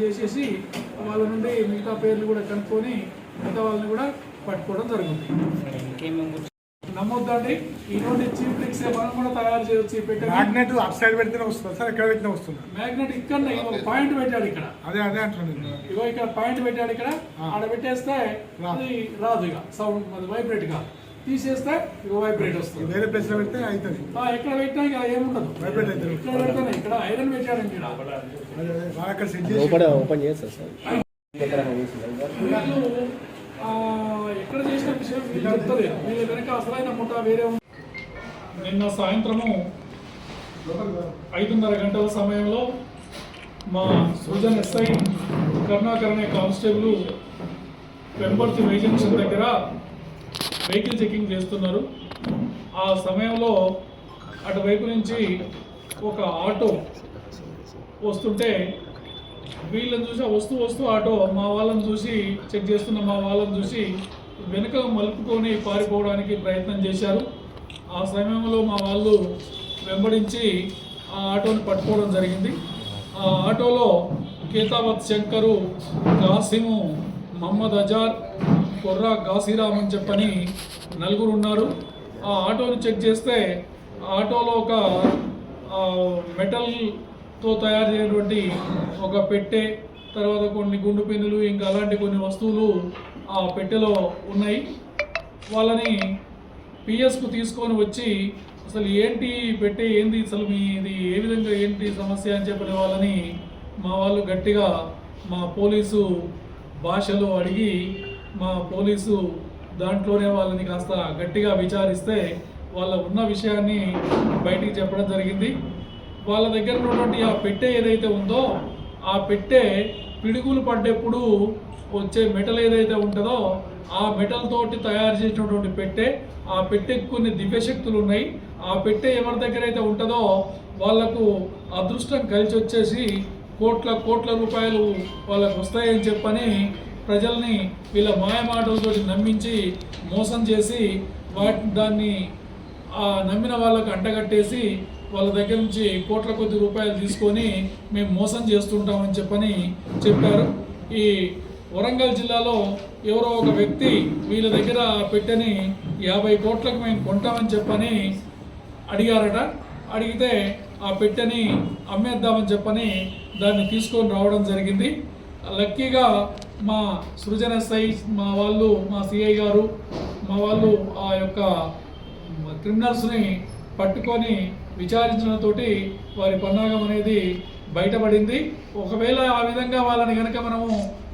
చేసేసి వాళ్ళ నుండి మిగతా పేర్లు కూడా కనుక్కొని మిగతా వాళ్ళని కూడా పట్టుకోవడం జరుగుతుంది. నమ్మొద్దండి. ఈ నుండి చీప్ డ్రింక్స్ మనం కూడా తయారు చేయొచ్చు మ్యాగ్నెట్ అప్ సైడ్ పెడితేనే వస్తుంది సార్ ఎక్కడ పెట్టినా వస్తుంది. మ్యాగ్నెట్ ఇక్కడ పాయింట్ పెట్టాడు ఇక్కడ. అదే అదే అంటున్నాను నేను. ఇగో ఇక్కడ పాయింట్ పెట్టాడు ఇక్కడ. ఆడ పెట్టేస్తే. అది రాదు ఇక. సౌండ్ అది వైబ్రేట్గా. తీసేస్తే ఇక వైబ్రేట్ వస్తుంది. వేరే ప్లేస్లో పెడితే అవుతుంది ఆ, ఎక్కడ పెట్టినా ఇక ఏముండదు. వైబ్రేట్ అవుతుంది ఇక్కడ పెడతానే ఇక్కడ ఐరన్ పెట్టాడండి అక్కడ సెట్ చేసి లోపల ఓపెన్ చేస్తారు సార్. ఎక్కడ చేసిన విషయం వీళ్ళు చెప్తలేదు వీళ్ళ వెనక అసలైన ముఠా వేరే ఉంది. నిన్న సాయంత్రము ఐదున్నర గంటల సమయంలో మా సృజన్ ఎస్ఐ కరుణాకర్ అనే కానిస్టేబుల్ వెంపర్తి వేజెన్షన్ దగ్గర వెహికల్ చెకింగ్ చేస్తున్నారు. ఆ సమయంలో అటువైపు నుంచి ఒక ఆటో వస్తుంటే వీళ్ళని చూసి వస్తూ వస్తూ ఆటో మా వాళ్ళని చూసి చెక్ చేస్తున్న మా వాళ్ళని చూసి వెనుక మలుపుకొని పారిపోవడానికి ప్రయత్నం చేశారు. ఆ సమయంలో మా వాళ్ళు వెంబడించి ఆ ఆటోని పట్టుకోవడం జరిగింది. ఆ ఆటోలో కేతావత్ శంకరు కాసిము మహమ్మద్ అజార్ కొర్రా గాసిరామ్ అని చెప్పని నలుగురు ఉన్నారు. ఆ ఆటోని చెక్ చేస్తే ఆ ఆటోలో ఒక మెటల్తో తయారు చేయనటువంటి ఒక పెట్టె తర్వాత కొన్ని గుండు పిన్నులు ఇంకా అలాంటి కొన్ని వస్తువులు ఆ పెట్టెలో ఉన్నాయి. వాళ్ళని పిఎస్కు తీసుకొని వచ్చి అసలు ఏంటి పెట్టే పెట్టె ఏంది అసలు మీ ఇది ఏ విధంగా ఏంటి సమస్య అని చెప్పిన వాళ్ళని మా వాళ్ళు గట్టిగా మా పోలీసు భాషలో అడిగి మా పోలీసు దాంట్లోనే వాళ్ళని కాస్త గట్టిగా విచారిస్తే వాళ్ళ ఉన్న విషయాన్ని బయటికి చెప్పడం జరిగింది. వాళ్ళ దగ్గర ఉన్నటువంటి ఆ పెట్టె ఏదైతే ఉందో ఆ పెట్టె పిడుగులు పడ్డప్పుడు వచ్చే మెటల్ ఏదైతే ఉంటుందో ఆ మెటల్ తోటి తయారు చేసినటువంటి పెట్టె ఆ పెట్టెకి కొన్ని దివ్యశక్తులు ఉన్నాయి. ఆ పెట్టె ఎవరి దగ్గర అయితే ఉంటుందో వాళ్ళకు అదృష్టం కలిసి వచ్చేసి కోట్ల కోట్ల రూపాయలు వాళ్ళకు వస్తాయని చెప్పని ప్రజల్ని వీళ్ళ మాయమాటలతో నమ్మించి మోసం చేసి వాటి దాన్ని ఆ నమ్మిన వాళ్ళకు అంటగట్టేసి వాళ్ళ దగ్గర నుంచి కోట్ల కొద్ది రూపాయలు తీసుకొని మేము మోసం చేస్తుంటామని చెప్పని చెప్పారు. ఈ వరంగల్ జిల్లాలో ఎవరో ఒక వ్యక్తి వీళ్ళ దగ్గర పెట్టని యాభై కోట్లకు మేము కొంటామని చెప్పని అడిగారట. అడిగితే ఆ పెట్టెని అమ్మేద్దామని చెప్పని దాన్ని తీసుకొని రావడం జరిగింది. లక్కీగా మా సృజన సై మా వాళ్ళు మా సిఐ గారు మా వాళ్ళు ఆ యొక్క క్రిమినల్స్ని పట్టుకొని విచారించడంతోటి వారి పన్నాగం అనేది బయటపడింది. ఒకవేళ ఆ విధంగా వాళ్ళని కనుక మనము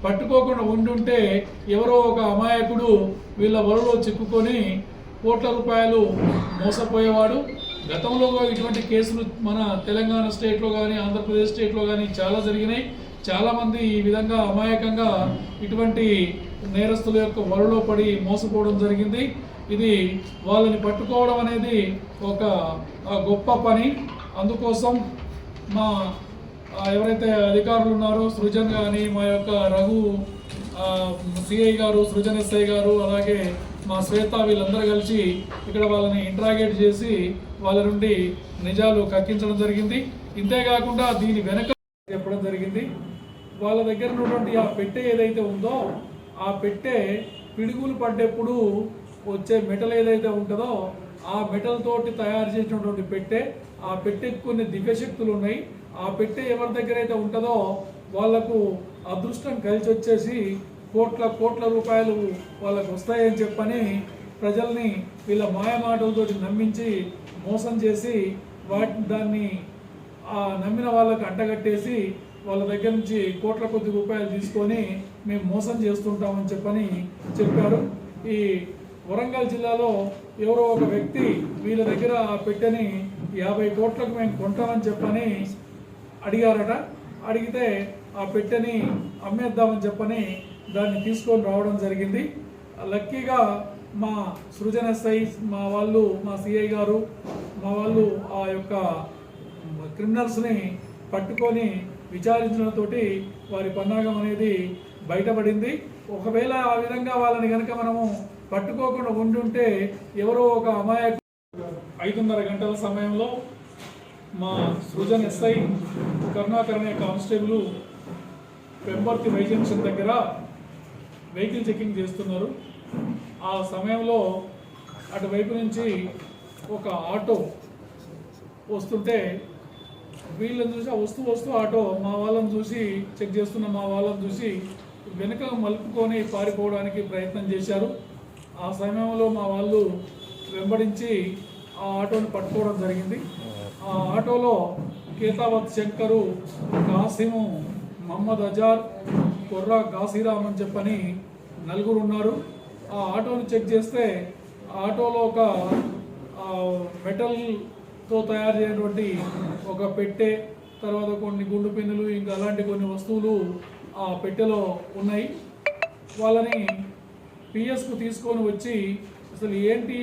పట్టుకోకుండా ఉండుంటే ఎవరో ఒక అమాయకుడు వీళ్ళ వలలో చిక్కుకొని కోట్ల రూపాయలు మోసపోయేవాడు. గతంలో ఇటువంటి కేసులు మన తెలంగాణ స్టేట్లో కానీ ఆంధ్రప్రదేశ్ స్టేట్లో కానీ చాలా జరిగినాయి. చాలామంది ఈ విధంగా అమాయకంగా ఇటువంటి నేరస్తుల యొక్క వలలో పడి మోసపోవడం జరిగింది. ఇది వాళ్ళని పట్టుకోవడం అనేది ఒక గొప్ప పని. అందుకోసం మా ఎవరైతే అధికారులు ఉన్నారో సృజన్ కానీ మా యొక్క రఘు సిఐ గారు సృజన్ ఎస్ఐ గారు అలాగే మా శ్వేత వీళ్ళందరూ కలిసి ఇక్కడ వాళ్ళని ఇంట్రాగేట్ చేసి వాళ్ళ నుండి నిజాలు కక్కించడం జరిగింది. ఇంతేకాకుండా దీని వెనక చెప్పడం జరిగింది. వాళ్ళ దగ్గర ఉన్నటువంటి ఆ పెట్టె ఏదైతే ఉందో ఆ పెట్టె పిడుగులు పడ్డప్పుడు వచ్చే మెటల్ ఏదైతే ఉంటుందో ఆ మెటల్ తోటి తయారు చేసినటువంటి పెట్టె ఆ పెట్టెకు కొన్ని దివ్యశక్తులు ఉన్నాయి. ఆ పెట్టె ఎవరి దగ్గర అయితే ఉంటుందో వాళ్ళకు అదృష్టం కలిసి వచ్చేసి కోట్ల కోట్ల రూపాయలు వాళ్ళకు వస్తాయని చెప్పని ప్రజల్ని వీళ్ళ మాయమాటలతోటి నమ్మించి మోసం చేసి వాటి దాన్ని నమ్మిన వాళ్ళకు అడ్డగట్టేసి వాళ్ళ దగ్గర నుంచి కోట్ల కొద్ది రూపాయలు తీసుకొని మేము మోసం చేస్తుంటామని చెప్పని చెప్పారు. ఈ వరంగల్ జిల్లాలో ఎవరో ఒక వ్యక్తి వీళ్ళ దగ్గర ఆ పెట్టెని యాభై కోట్లకు మేము కొంటామని చెప్పని అడిగారట. అడిగితే ఆ పెట్టెని అమ్మేద్దామని చెప్పని దాన్ని తీసుకొని రావడం జరిగింది. లక్కీగా మా సృజన సై మా వాళ్ళు మా సిఐ గారు మా వాళ్ళు ఆ యొక్క క్రిమినల్స్ని పట్టుకొని విచారించడంతోటి వారి పన్నాగం అనేది బయటపడింది. ఒకవేళ ఆ విధంగా వాళ్ళని కనుక మనము పట్టుకోకుండా ఉండుంటే ఎవరో ఒక అమాయకు ఐదున్నర గంటల సమయంలో మా సృజన్ ఎస్ఐ కరుణాకర్ అనే కానిస్టేబుల్ పెంపర్తి వై జంక్షన్ దగ్గర వెహికల్ చెకింగ్ చేస్తున్నారు. ఆ సమయంలో అటువైపు నుంచి ఒక ఆటో వస్తుంటే వీళ్ళని చూసి ఆ వస్తూ వస్తూ ఆటో మా వాళ్ళని చూసి చెక్ చేస్తున్న మా వాళ్ళని చూసి వెనుక మలుపుకొని పారిపోవడానికి ప్రయత్నం చేశారు. ఆ సమయంలో మా వాళ్ళు వెంబడించి ఆ ఆటోని పట్టుకోవడం జరిగింది. ఆ ఆటోలో కేతావత్ శంకరు కాసిము మహమ్మద్ అజార్ కొర్రా కాశీరామ్ అని చెప్పని నలుగురు ఉన్నారు. ఆ ఆటోని చెక్ చేస్తే ఆ ఆటోలో ఒక మెటల్ తో తయారు చేయనటువంటి ఒక పెట్టె తర్వాత కొన్ని గుండు పిన్నులు ఇంకా అలాంటి కొన్ని వస్తువులు ఆ పెట్టెలో ఉన్నాయి. వాళ్ళని పిఎస్కు తీసుకొని వచ్చి అసలు ఏంటి